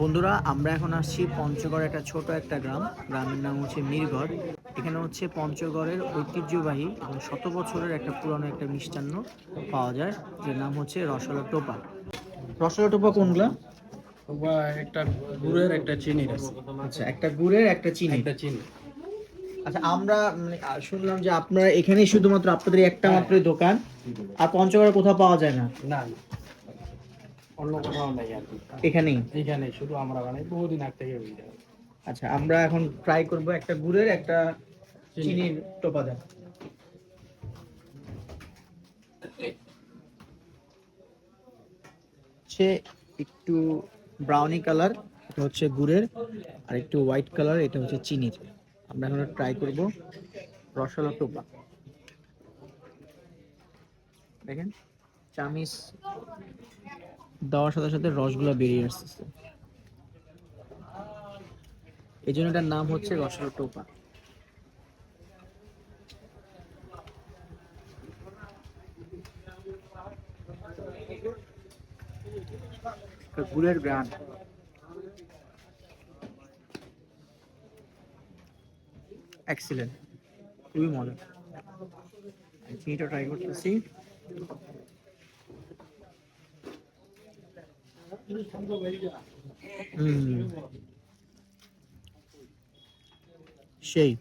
বন্ধুরা আমরা এখন আসছি পঞ্চগড় একটা ছোট একটা গ্রাম। গ্রামের নাম হচ্ছে মিরগড়। এখানে হচ্ছে পঞ্চগড়ের ঐতিহ্যবাহী এবং শত বছরের একটা পুরনো একটা মিষ্টান্ন পাওয়া যায় যার নাম হচ্ছে রসলা টোপা। রসলা টোপা কোনগুলা? একটা গুড়ের একটা চিনির আছে আচ্ছা একটা গুড়ের একটা চিনি। একটা চিনি। আচ্ছা আমরা মানে, শুনলাম যে আপনারা এখানেই শুধুমাত্র আপনাদের একটা মাত্রই দোকান আর পঞ্চগড়ে কোথাও পাওয়া যায় না না। অন্য কোথাও নাই আর কি। এখানেই? এইখানে শুধু আমরা বানাই বহুদিন আগ থেকে হয়ে যায় আচ্ছা আমরা এখন ট্রাই করব একটা গুড়ের একটা চিনির টোপা দেন। হচ্ছে একটু ব্রাউনি কালার এটা হচ্ছে গুড়ের আর একটু হোয়াইট কালার এটা হচ্ছে চিনির। আমরা এখন ট্রাই করব রসলা টোপা। দেখেন চামিচ দেওয়ার সাথে সাথে রসগুলো বেরিয়ে আসতেছে। এই জন্য এটার নাম হচ্ছে রসলা টোপা। গুড়ের গ্রান। এক্সিলেন্ট খুবই মজা চিনিটা ট্রাই করতেছি। Shape.